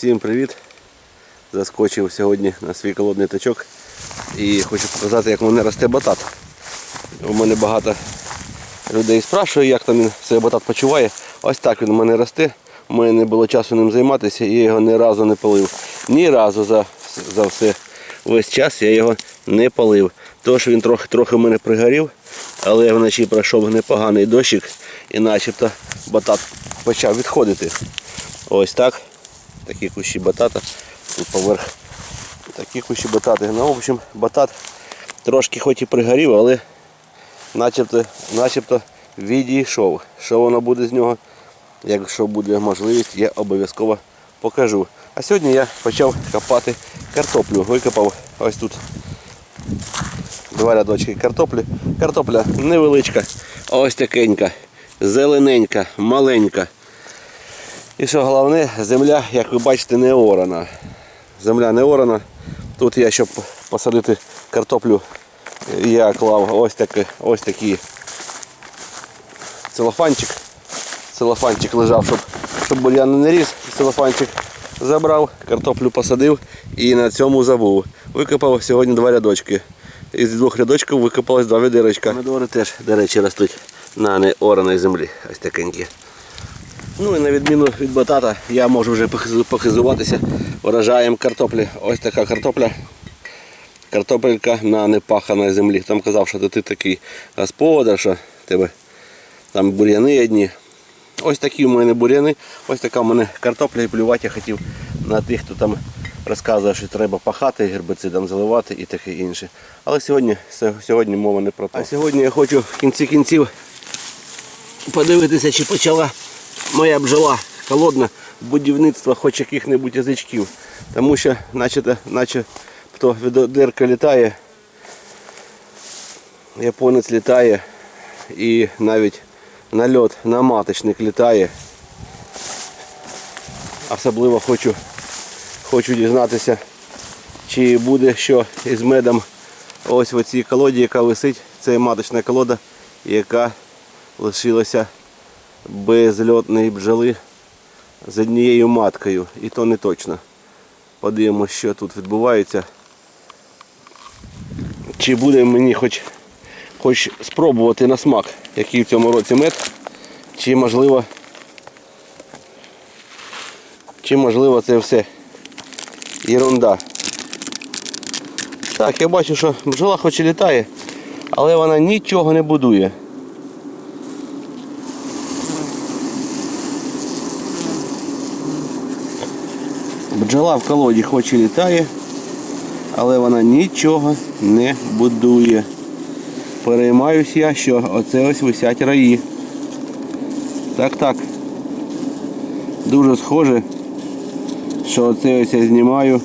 Всім привіт! Заскочив сьогодні на свій колодний тачок і хочу показати, як в мене росте батат. У мене багато людей спрашує, як там він цей батат почуває. Ось так він у мене росте. У мене не було часу ним займатися, і я його ні разу не полив. Ні разу за, за все весь час я його не полив. Тож він трохи трохи в мене пригорів, але вночі пройшов непоганий дощик і начебто батат почав відходити. Ось так. Такі кущі батата. Тут поверх такі кущі батати. Ну, в общем, батат трошки хоч і пригорів, але начебто, начебто відійшов. Що воно буде з нього, якщо буде можливість, я обов'язково покажу. А сьогодні я почав копати картоплю. Викопав ось тут два рядочки картоплі. Картопля невеличка, ось такенька, зелененька, маленька. І що головне, земля, як ви бачите, не орана. Земля не орана. Тут я, щоб посадити картоплю, я клав ось такий, ось такий целофанчик. Целофанчик лежав, щоб, щоб бур'ян не ріс. Целофанчик забрав, картоплю посадив і на цьому забув. Викопав сьогодні два рядочки. Із двох рядочків викопалось два відерочка. Помидори теж, до речі, ростуть на неораній землі. Ось такенькі. Ну і на відміну від батата я можу вже похизуватися урожаєм картоплі. Ось така картопля. Картопелька на непаханій землі. Там казав, що ти такий господар, що тебе там бур'яни одні. Ось такі в мене бур'яни, ось така в мене картопля і плювати я хотів на тих, хто там розказує, що треба пахати, гербицидом заливати і таке інше. Але сьогодні, сьогодні мова не про те. А сьогодні я хочу в кінці кінців подивитися, чи почала моя бджола холодна будівництво хоч яких-небудь язичків. Тому що наче, наче хто відерка літає, японець літає і навіть нальот на маточник літає. Особливо хочу, хочу дізнатися, чи буде що із медом ось в цій колоді, яка висить. Це маточна колода, яка лишилася без льотної бджоли з однією маткою. І то не точно. Подивимося, що тут відбувається. Чи буде мені хоч, хоч спробувати на смак, який в цьому році мед, чи можливо, чи можливо це все ерунда. Так, я бачу, що бджола хоч і літає, але вона нічого не будує. Бджола в колоді хоч і літає, але вона нічого не будує. Переймаюсь я, що оце ось висять раї. Так, так. Дуже схоже, що оце ось я знімаю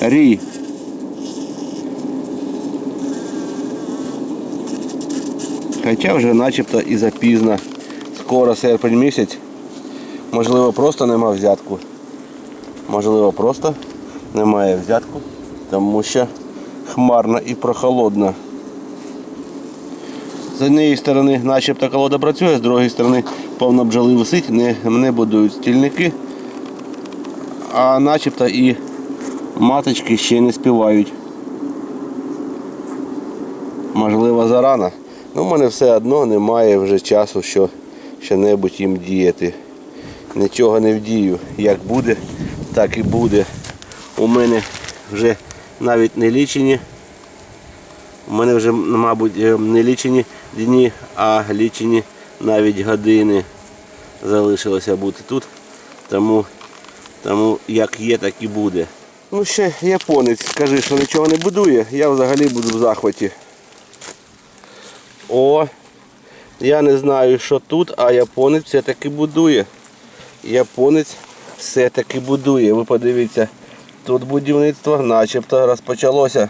рій. Хоча вже начебто і запізно. Скоро серпень місяць. Можливо, просто нема взятку. Можливо, просто немає взятку, тому що хмарно і прохолодно. З однієї сторони начебто колода працює, з другої сторони повно бджоли висить, не, не будують стільники, а начебто і маточки ще не співають. Можливо, зарано. Ну, в мене все одно немає вже часу, що що-небудь їм діяти. Нічого не вдію. Як буде, так і буде. У мене вже навіть не лічені. У мене вже, мабуть, е, не лічені дні, а лічені навіть години залишилося бути тут. Тому, тому як є, так і буде. Ну ще японець, скажи, що нічого не будує, я взагалі буду в захваті. О, я не знаю, що тут, а японець все-таки будує. Японець все-таки будує. Ви подивіться, тут будівництво начебто розпочалося.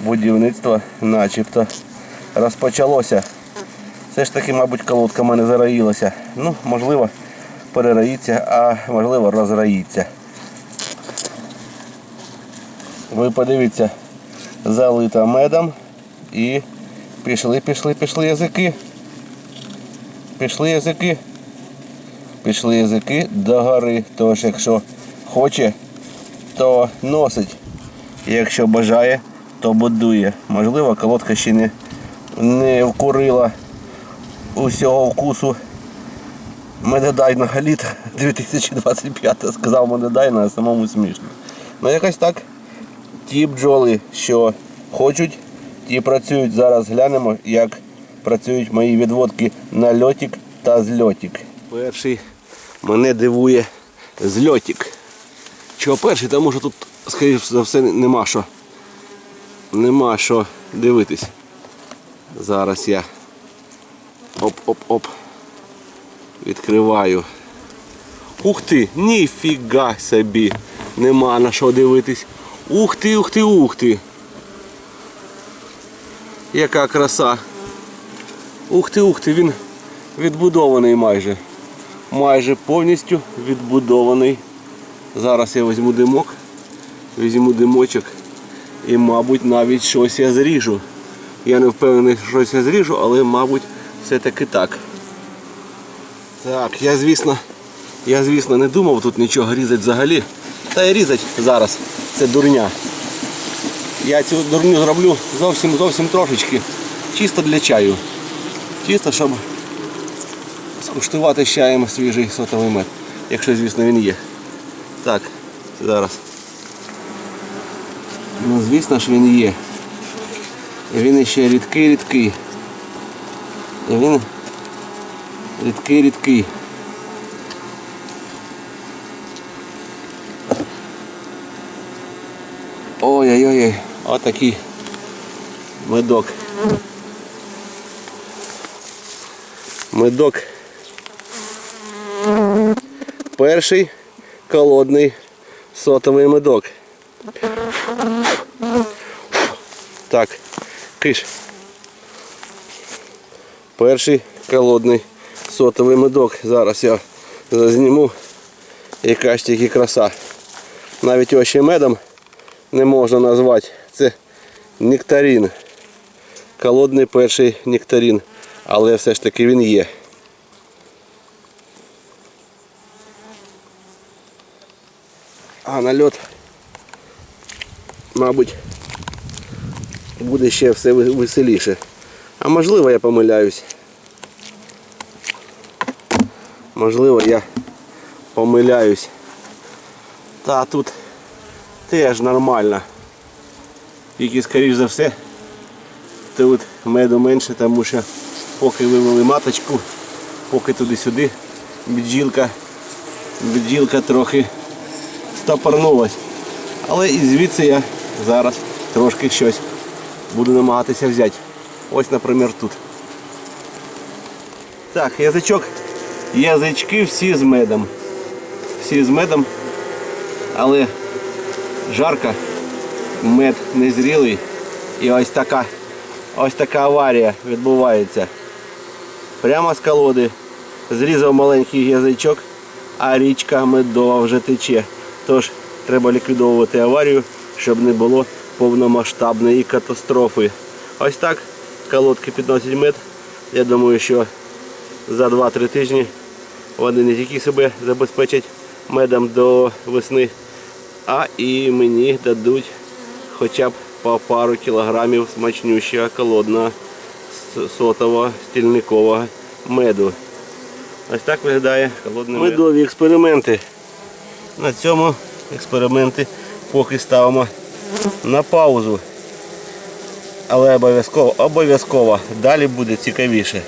Будівництво начебто розпочалося. Все ж таки, мабуть, колодка в мене зараїлася. Ну, можливо, перераїться, а можливо розраїться. Ви подивіться, залита медом і пішли, пішли, пішли язики. Пішли язики. Пішли язики до гори. Тож, якщо хоче, то носить. Якщо бажає, то будує. Можливо, колодка ще не, не вкурила усього вкусу медедайного літа 2025 сказав медедайно, а самому смішно. Ну якось так. Ті бджоли, що хочуть, ті працюють. Зараз глянемо, як працюють мої відводки на льотик та зльотик. Перший мене дивує зльотик. Чого перший? Тому що тут, скоріш за все, нема що. Нема що дивитись. Зараз я оп-оп-оп. Відкриваю. Ух ти, ніфіга собі. Нема на що дивитись. Ух ти, ух ти, ух ти. Яка краса. Ух ти, ух ти, він відбудований майже. Майже повністю відбудований. Зараз я візьму димок, візьму димочок і, мабуть, навіть щось я зріжу. Я не впевнений, що щось я зріжу, але, мабуть, все-таки так. Так, я звісно, я звісно не думав тут нічого різати взагалі. Та й різати зараз. Це дурня. Я цю дурню зроблю зовсім зовсім трошечки. Чисто для чаю. Чисто, щоб скуштувати з чаєм свіжий сотовий мед. Якщо, звісно, він є. Так, зараз. Ну, звісно ж він є. Він іще рідкий, рідкий. І він рідкий, рідкий. Ой-ой-ой, отакий медок. Медок. Перший колодний сотовий медок. Так, киш. Перший колодний сотовий медок. Зараз я зазніму. Яка ж тільки краса. Навіть його ще медом не можна назвати. Це нектарин. Колодний перший нектарин. Але все ж таки він є. А нальот, мабуть, буде ще все веселіше. А можливо я помиляюсь. Можливо я помиляюсь. Та тут теж нормально. Тільки скоріш за все тут меду менше, тому що поки вивели маточку, поки туди-сюди бджілка, бджілка трохи стопорнулась. Але і звідси я зараз трошки щось буду намагатися взяти. Ось, наприклад, тут. Так, язичок. Язички всі з медом. Всі з медом. Але жарко, мед незрілий. І ось така, ось така аварія відбувається. Прямо з колоди. Зрізав маленький язичок, а річка медова вже тече. Тож треба ліквідовувати аварію, щоб не було повномасштабної катастрофи. Ось так колодки підносять мед. Я думаю, що за 2-3 тижні вони не тільки себе забезпечать медом до весни, а і мені дадуть хоча б по пару кілограмів смачнющого колодного сотового стільникового меду. Ось так виглядає холодний мед. Медові експерименти. На цьому експерименти поки ставимо на паузу. Але обов'язково, обов'язково далі буде цікавіше.